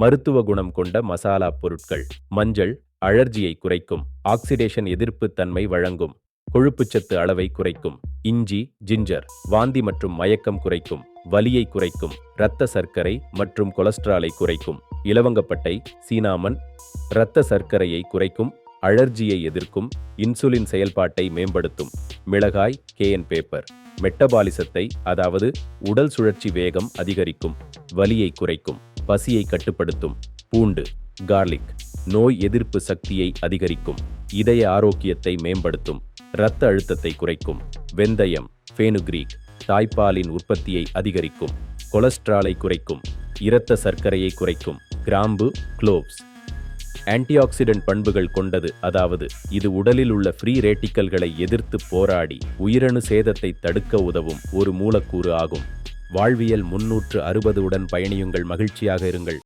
மருத்துவ குணம் கொண்ட மசாலா பொருட்கள் மஞ்சள் அழற்சியை குறைக்கும் ஆக்சிடேஷன் எதிர்ப்பு தன்மை வழங்கும் கொழுப்புச்சத்து அளவை குறைக்கும் இஞ்சி ஜிஞ்சர் வாந்தி மற்றும் மயக்கம் குறைக்கும் வலியை குறைக்கும் இரத்த சர்க்கரை மற்றும் கொலஸ்ட்ராலை குறைக்கும் இலவங்கப்பட்டை சீனாமன் இரத்த சர்க்கரையை குறைக்கும் அழற்சியை எதிர்க்கும் இன்சுலின் செயல்பாட்டை மேம்படுத்தும் மிளகாய் கேஎன் பேப்பர் மெட்டபாலிசத்தை அதாவது உடல் சுழற்சி வேகம் அதிகரிக்கும் வலியை குறைக்கும். பசியை கட்டுப்படுத்தும். பூண்டு கார்லிக் நோய் எதிர்ப்பு சக்தியை அதிகரிக்கும். இதய ஆரோக்கியத்தை மேம்படுத்தும். இரத்த அழுத்தத்தை குறைக்கும். வெந்தயம் ஃபேனுக்ரீக் தாய்ப்பாலின் உற்பத்தியை அதிகரிக்கும். கொலஸ்ட்ராலை குறைக்கும். இரத்த சர்க்கரையை குறைக்கும். கிராம்பு குளோவ்ஸ் ஆன்டிஆக்சிடென்ட் பண்புகள் கொண்டது. அதாவது இது உடலில் உள்ள ஃப்ரீ ரேட்டிக்கல்களை எதிர்த்து போராடி உயிரணு சேதத்தை தடுக்க உதவும் ஒரு மூலக்கூறு ஆகும். வாழ்வியல் முன்னூற்று அறுபது உடன் பயணியுங்கள் மகிழ்ச்சியாக இருங்கள்.